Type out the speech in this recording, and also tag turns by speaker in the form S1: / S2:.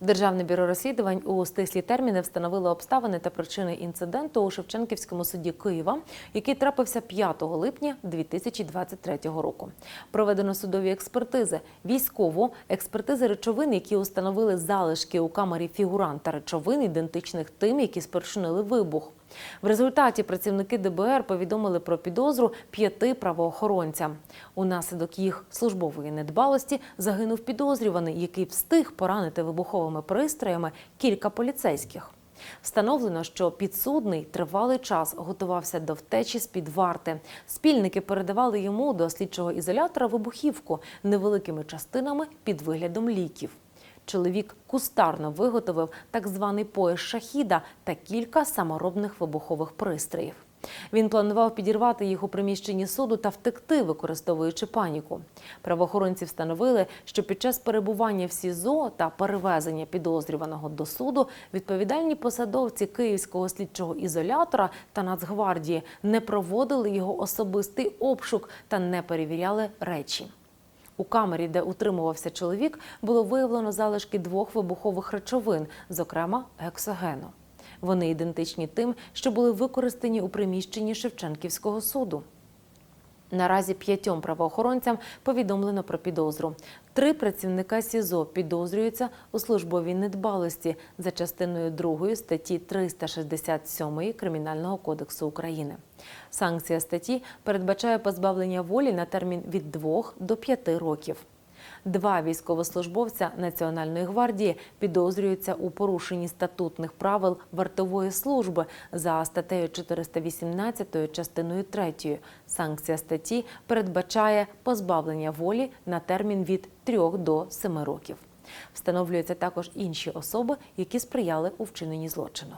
S1: Державне бюро розслідувань у стислі терміни встановило обставини та причини інциденту у Шевченківському суді Києва, який трапився 5 липня 2023 року. Проведено судові експертизи, військову експертизи речовин, які установили залишки у камері фігуранта речовин, ідентичних тим, які спричинили вибух. В результаті працівники ДБР повідомили про підозру п'яти правоохоронцям. Унаслідок їх службової недбалості загинув підозрюваний, який встиг поранити вибуховими пристроями кілька поліцейських. Встановлено, що підсудний тривалий час готувався до втечі з під варти. Спільники передавали йому до слідчого ізолятора вибухівку невеликими частинами під виглядом ліків. Чоловік кустарно виготовив так званий пояс шахіда та кілька саморобних вибухових пристроїв. Він планував підірвати їх у приміщенні суду та втекти, використовуючи паніку. Правоохоронці встановили, що під час перебування в СІЗО та перевезення підозрюваного до суду відповідальні посадовці Київського слідчого ізолятора та Нацгвардії не проводили його особистий обшук та не перевіряли речі. У камері, де утримувався чоловік, було виявлено залишки двох вибухових речовин, зокрема гексогену. Вони ідентичні тим, що були використані у приміщенні Шевченківського суду. Наразі п'ятьом правоохоронцям повідомлено про підозру. Три працівника СІЗО підозрюються у службовій недбалості за частиною 2 статті 367 Кримінального кодексу України. Санкція статті передбачає позбавлення волі на термін від 2 до 5 років. Два військовослужбовця Національної гвардії підозрюються у порушенні статутних правил вартової служби за статтею 418 частиною 3. Санкція статті передбачає позбавлення волі на термін від 3 до 7 років. Встановлюються також інші особи, які сприяли у вчиненні злочину.